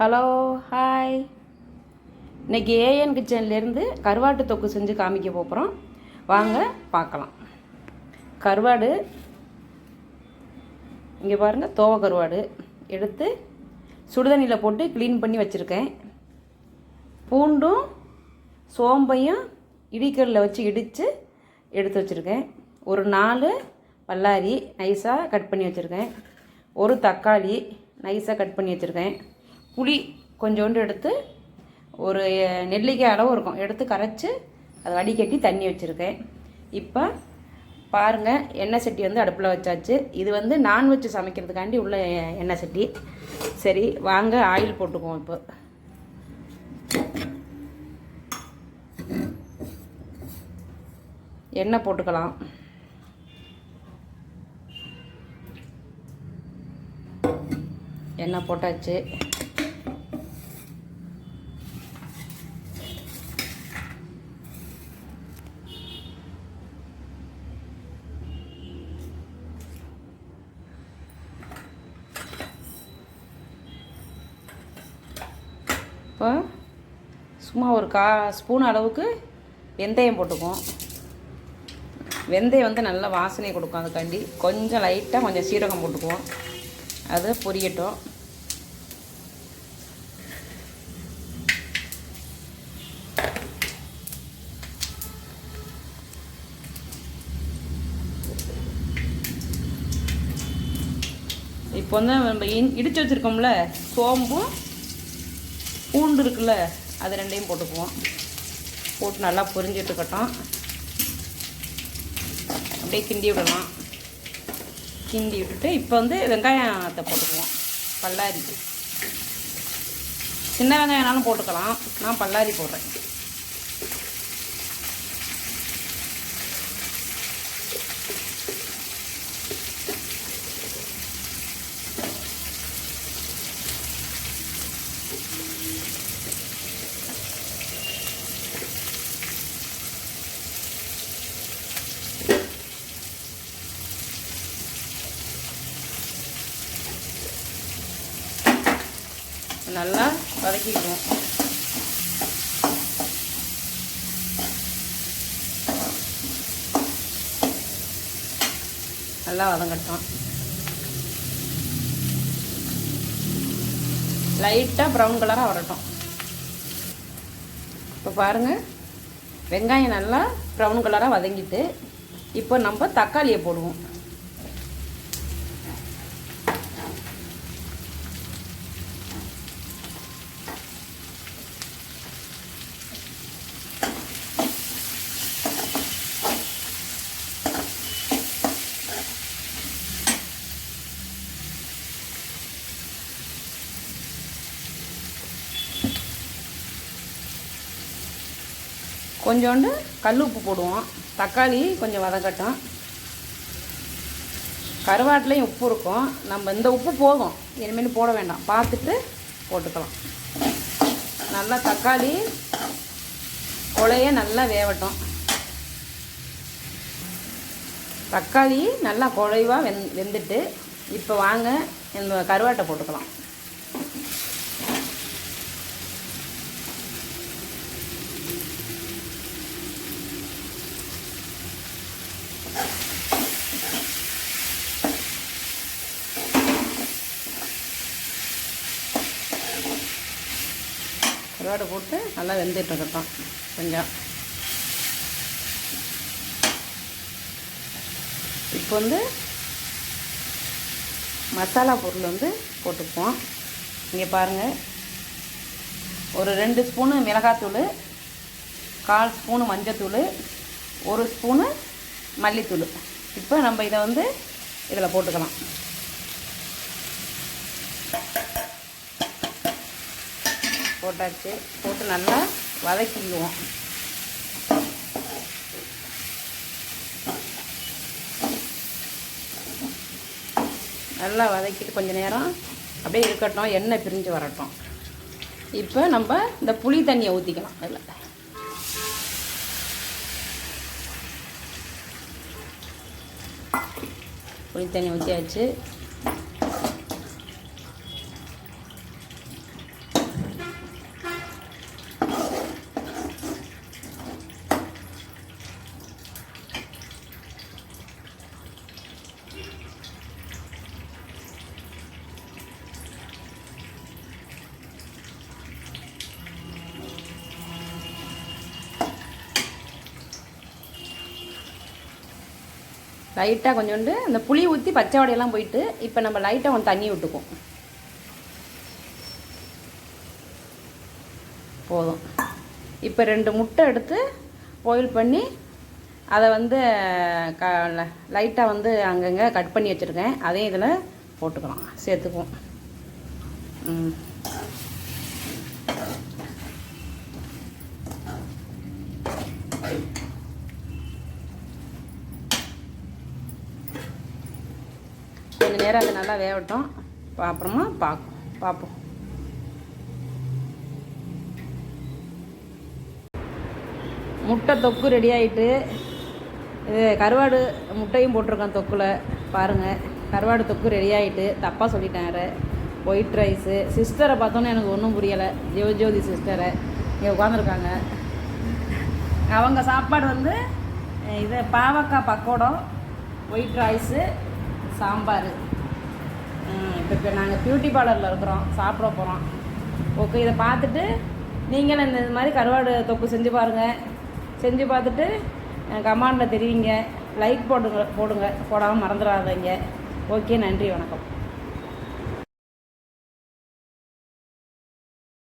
Hello hi இன்னைக்கு ஏஎன் கிச்சன்லேருந்து கருவாட்டு தொக்கு செஞ்சு காமிக்க போகிறோம் வாங்க பார்க்கலாம். கருவாடு இங்கே பாருங்கள் தோவ கருவாடு. எடுத்து சுடுதண்ணியில் போட்டு க்ளீன் பண்ணி வச்சுருக்கேன். பூண்டும் சோம்பையும் இடிக்கல்லில் வச்சு இடித்து எடுத்து வச்சுருக்கேன். ஒரு நாலு பல்லாரி நைஸாக கட் பண்ணி வச்சுருக்கேன். ஒரு தக்காளி நைஸாக கட் பண்ணி வச்சுருக்கேன். புளி கொஞ்சோண்டு எடுத்து ஒரு நெல்லிக்காய் அளவு இருக்கும். எடுத்து கரைச்சி அதை வடிகட்டி தண்ணி வச்சுருக்கேன். இப்போ பாருங்கள் எண்ணெய் சட்டி வந்து அடுப்பில் வச்சாச்சு. இது வந்து நான்வெஜ் சமைக்கிறதுக்காண்டி உள்ள எண்ணெய் சட்டி. சரி வாங்க ஆயில் போட்டுக்குவோம் இப்போ. எண்ணெய் போட்டுக்கலாம். எண்ணெய் போட்டாச்சு. இப்போ சும்மா ஒரு கா ஸ்பூன் அளவுக்கு வெந்தயம் போட்டுக்குவோம். வெந்தயம் வந்து நல்லா வாசனை கொடுக்கும் அதுக்காண்டி கொஞ்சம் லைட்டாக கொஞ்சம் சீரகம் போட்டுக்குவோம். அது பொரியட்டும். இப்போ வந்து நம்ம இடித்து வச்சுருக்கோம்ல சோம்பும் பூண்டு இருக்குல்ல அது ரெண்டையும் போட்டுக்குவோம். போட்டு நல்லா பொரிஞ்சிட்டு இருக்கட்டும் அப்படியே கிண்டி விடலாம். கிண்டி விட்டுட்டு இப்போ வந்து வெங்காயத்தை போட்டுக்குவோம். பல்லாரி. சின்ன வெங்காயம்னாலும் போட்டுக்கலாம். நான் பல்லாரி போடுறேன். நல்லா வதக்கிக்குவோம் நல்லா வதங்கட்டும். லைட்டாக ப்ரௌன் கலராக வரட்டும். இப்போ பாருங்கள் வெங்காயம் நல்லா ப்ரௌன் கலராக வதங்கிட்டு இப்போ நம்ம தக்காளியை போடுவோம். கொஞ்சோண்டு கல் உப்பு போடுவோம். தக்காளி கொஞ்சம் வதக்கட்டும் கருவாட்டிலையும் உப்பு இருக்கும். நம்ம இந்த உப்பு போதும். இனிமேல் போட வேண்டாம். பார்த்துட்டு போட்டுக்கலாம். நல்லா தக்காளி குழைய நல்லா வேவட்டும். தக்காளி நல்லா குழைவாக வெந் வெந்துட்டு இப்போ வாங்க இந்த கருவாட்டை போட்டுக்கலாம். கருவாடு போட்டு நல்லா வெந்துட்டு இருக்கட்டும். கொஞ்சம். இப்போ வந்து மசாலா பொருள் வந்து போட்டுப்போம் இங்கே பாருங்கள் ஒரு ரெண்டு ஸ்பூனு மிளகாத்தூள் கால் ஸ்பூனு மஞ்சத்தூள் ஒரு ஸ்பூனு மல்லித்தூள். இப்போ நம்ம இதை வந்து இதில் போட்டுக்கலாம். போட்டாச்சு போட்டு நல்லா வதக்கிக்குவோம். நல்லா வதக்கிட்டு கொஞ்சம் நேரம் அப்படியே இருக்கட்டும். எண்ணெய் பிரிஞ்சு வரட்டும். இப்போ நம்ம இந்த புளி தண்ணியை ஊற்றிக்கலாம் அதில். புளி தண்ணி ஊற்றியாச்சு லைட்டாக கொஞ்சோண்டு அந்த புளி ஊற்றி பச்சை வடையெல்லாம் போயிட்டு இப்போ நம்ம லைட்டாக கொஞ்சம் தண்ணி விட்டுக்குவோம். போதும். இப்போ ரெண்டு முட்டை எடுத்து பாயில் பண்ணி அதை வந்து க லைட்டாக வந்து அங்கங்கே கட் பண்ணி வச்சுருக்கேன். அதையும் இதில் போட்டுக்கலாம். சேர்த்துக்குவோம். ம். கொஞ்சம் நேரம் அது நல்லா வேகட்டும். அப்புறமா பார்ப்போம் பார்ப்போம் முட்டை தொக்கு ரெடி ஆகிட்டு இது கருவாடு முட்டையும் போட்டிருக்கேன் தொக்கில். பாருங்கள் கருவாடு தொக்கு ரெடி ஆகிட்டு தப்பாக சொல்லிட்டேன் வேறு ஒயிட் ரைஸு சிஸ்டரை பார்த்தோன்னே எனக்கு ஒன்றும் புரியலை. ஜோதி சிஸ்டரை இங்கே உட்காந்துருக்காங்க அவங்க சாப்பாடு வந்து இது பாவக்காய் பக்கோடம் ஒயிட் ரைஸு சாம்பார். இப்போ இப்போ நாங்கள் பியூட்டி பார்லரில் இருக்கிறோம். சாப்பிட போகிறோம் ஓகே இதை பார்த்துட்டு நீங்களும் இந்த இது மாதிரி கருவாடு தொப்பு செஞ்சு பாருங்கள் செஞ்சு பார்த்துட்டு கமாண்டில் தெரிவிங்க லைக் போடுங்க போடுங்க. போடாமல் மறந்துடாதீங்க. ஓகே நன்றி வணக்கம்.